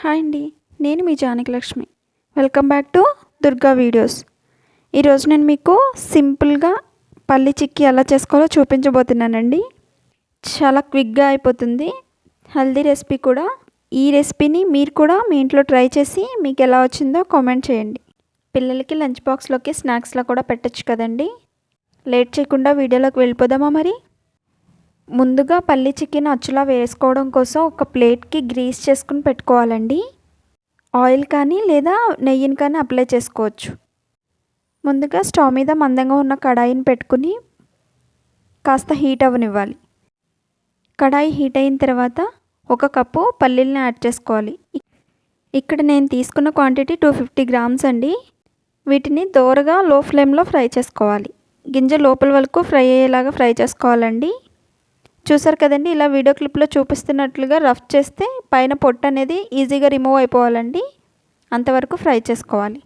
Hi అండి నేను మీ Janaki Lakshmi. Welcome back to Durga videos ఈరోజు నేను మీకు సింపుల్గా పల్లి చిక్కి ఎలా చేసుకోవాలో చూపించబోతున్నానండి. చాలా క్విక్గా అయిపోతుంది. హెల్దీ రెసిపీ కూడా. ఈ రెసిపీని మీరు కూడా మీ ఇంట్లో ట్రై చేసి మీకు ఎలా వచ్చిందో కామెంట్ చేయండి. పిల్లలకి లంచ్ బాక్స్లోకి స్నాక్స్లో కూడా పెట్టచ్చు కదండి. లేట్ చేయకుండా వీడియోలోకి వెళ్ళిపోదామా మరి? ముందుగా పల్లి చికెన్ అచ్చులా వేసుకోవడం కోసం ఒక ప్లేట్కి గ్రీస్ చేసుకుని పెట్టుకోవాలండి. ఆయిల్ కానీ లేదా నెయ్యిని కానీ అప్లై చేసుకోవచ్చు. ముందుగా స్టవ్ మీద మందంగా ఉన్న కడాయిని పెట్టుకుని కాస్త హీట్ అవ్వనివ్వాలి. కడాయి హీట్ అయిన తర్వాత ఒక కప్పు పల్లీలను యాడ్ చేసుకోవాలి. ఇక్కడ నేను తీసుకున్న క్వాంటిటీ టూ ఫిఫ్టీ గ్రామ్స్ అండి. వీటిని దోరగా లో ఫ్లేమ్లో ఫ్రై చేసుకోవాలి. గింజ లోపల వరకు ఫ్రై అయ్యేలాగా ఫ్రై చేసుకోవాలండి. చూసారు కదండి ఇలా వీడియో క్లిప్లో చూపిస్తున్నట్లుగా రఫ్ చేస్తే పైన పొట్టు అనేది ఈజీగా రిమూవ్ అయిపోవాలండి. అంతవరకు ఫ్రై చేసుకోవాలి.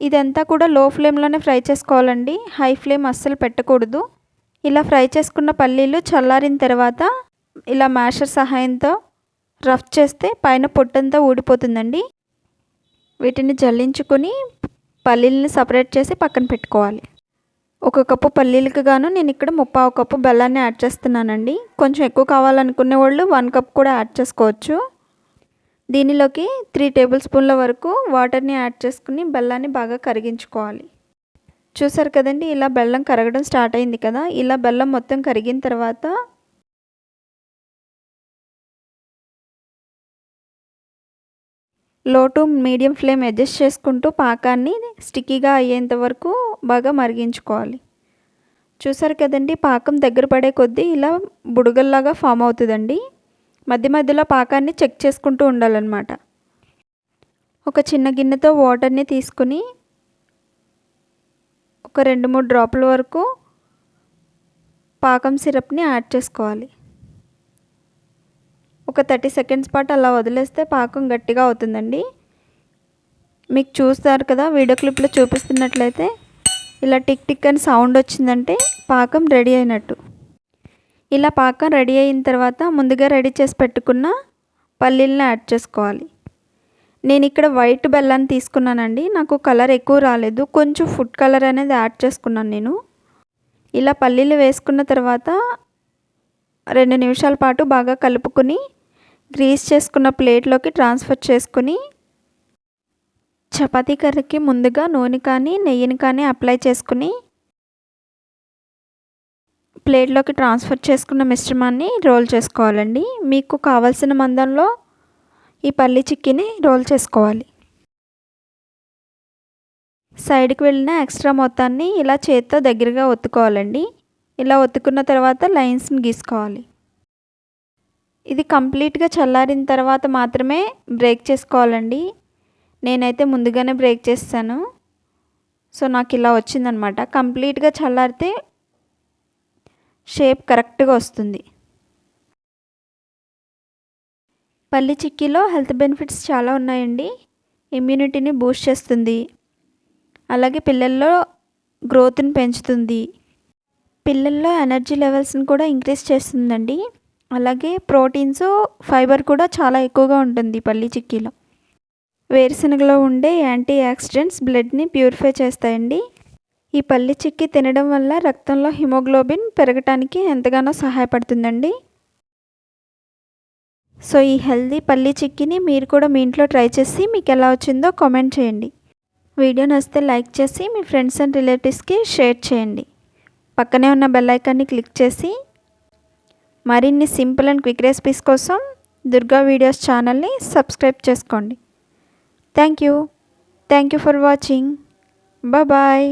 ఇదంతా కూడా లో ఫ్లేమ్లోనే ఫ్రై చేసుకోవాలండి. హై ఫ్లేమ్ అస్సలు పెట్టకూడదు. ఇలా ఫ్రై చేసుకున్న పల్లీలు చల్లారిన తర్వాత ఇలా మ్యాషర్ సహాయంతో రఫ్ చేస్తే పైన పొట్టంతా ఊడిపోతుందండి. వీటిని జల్లించుకొని పల్లీలని సపరేట్ చేసి పక్కన పెట్టుకోవాలి. ఒక కప్పు పల్లీలకు గాను నేను ఇక్కడ ముప్పావు కప్పు బెల్లాన్ని యాడ్ చేస్తున్నానండి. కొంచెం ఎక్కువ కావాలనుకునే వాళ్ళు వన్ కప్ కూడా యాడ్ చేసుకోవచ్చు. దీనిలోకి త్రీ టేబుల్ స్పూన్ల వరకు వాటర్ని యాడ్ చేసుకుని బెల్లాన్ని బాగా కరిగించుకోవాలి. చూసారు కదండి ఇలా బెల్లం కరగడం స్టార్ట్ అయింది కదా ఇలా బెల్లం మొత్తం కరిగిన తర్వాత లో టు మీడియం ఫ్లేమ్ అడ్జస్ట్ చేసుకుంటూ పాకాన్ని స్టిక్కీగా అయ్యేంత వరకు బాగా మరిగించుకోవాలి. చూసారు కదండి పాకం దగ్గర పడే కొద్దీ ఇలా బుడగల్లాగా ఫామ్ అవుతుందండి. మధ్య మధ్యలో పాకాన్ని చెక్ చేసుకుంటూ ఉండాలన్నమాట. ఒక చిన్న గిన్నెతో వాటర్ని తీసుకుని ఒక రెండు మూడు డ్రాపుల వరకు పాకం సిరప్ని యాడ్ చేసుకోవాలి. ఒక థర్టీ సెకండ్స్ పాటు అలా వదిలేస్తే పాకం గట్టిగా అవుతుందండి. మీకు చూస్తారు కదా వీడియో క్లిప్లో చూపిస్తున్నట్లయితే ఇలా టిక్ టిక్ అని సౌండ్ వచ్చిందంటే పాకం రెడీ అయినట్టు. ఇలా పాకం రెడీ అయిన తర్వాత ముందుగా రెడీ చేసి పెట్టుకున్న పల్లీలను యాడ్ చేసుకోవాలి. నేను ఇక్కడ వైట్ బెల్లాన్ని తీసుకున్నానండి నాకు కలర్ ఎక్కువ రాలేదు కొంచెం ఫుడ్ కలర్ అనేది యాడ్ చేసుకున్నాను నేను. ఇలా పల్లీలు వేసుకున్న తర్వాత రెండు నిమిషాల పాటు బాగా కలుపుకొని గ్రీస్ చేసుకున్న ప్లేట్లోకి ట్రాన్స్ఫర్ చేసుకుని చపాతీ కర్రీకి ముందుగా నూనె కానీ నెయ్యిని కానీ అప్లై చేసుకుని ప్లేట్లోకి ట్రాన్స్ఫర్ చేసుకున్న మిశ్రమాన్ని రోల్ చేసుకోవాలండి. మీకు కావలసిన మందంలో ఈ పల్లి చిక్కీని రోల్ చేసుకోవాలి. సైడ్కి వెళ్ళిన ఎక్స్ట్రా మొత్తాన్ని ఇలా చేత్తో దగ్గరగా ఒత్తుకోవాలండి. ఇలా ఒత్తుకున్న తర్వాత లైన్స్ని గీసుకోవాలి. ఇది కంప్లీట్గా చల్లారిన తర్వాత మాత్రమే బ్రేక్ చేసుకోవాలండి. నేనైతే ముందుగానే బ్రేక్ చేస్తాను. సో నాకు ఇలా వచ్చిందనమాట. కంప్లీట్గా చల్లారితే షేప్ కరెక్ట్గా వస్తుంది. పల్లి చిక్కీలో హెల్త్ బెనిఫిట్స్ చాలా ఉన్నాయండి. ఇమ్యూనిటీని బూస్ట్ చేస్తుంది. అలాగే పిల్లల్లో గ్రోత్ని పెంచుతుంది. పిల్లల్లో ఎనర్జీ లెవెల్స్ని కూడా ఇంక్రీజ్ చేస్తుందండి. అలాగే ప్రోటీన్స్ ఫైబర్ కూడా చాలా ఎక్కువగా ఉంటుంది పల్లి చిక్కీలో. వేరుశనగలో ఉండే యాంటీ యాక్సిడెంట్స్ బ్లడ్ని ప్యూరిఫై చేస్తాయండి. ఈ పల్లి చిక్కీ తినడం వల్ల రక్తంలో హిమోగ్లోబిన్ పెరగటానికి ఎంతగానో సహాయపడుతుందండి. సో ఈ హెల్దీ పల్లి చిక్కీని మీరు కూడా మీ ఇంట్లో ట్రై చేసి మీకు ఎలా వచ్చిందో కామెంట్ చేయండి. వీడియో నచ్చితే లైక్ చేసి మీ ఫ్రెండ్స్ అండ్ రిలేటివ్స్కి షేర్ చేయండి. పక్కనే ఉన్న బెల్ ఐకాన్ని క్లిక్ చేసి మరిన్ని సింపుల్ అండ్ క్విక్ రెసిపీస్ కోసం దుర్గా వీడియోస్ ఛానల్ని సబ్స్క్రైబ్ చేసుకోండి. Thank you. Thank you for watching. Bye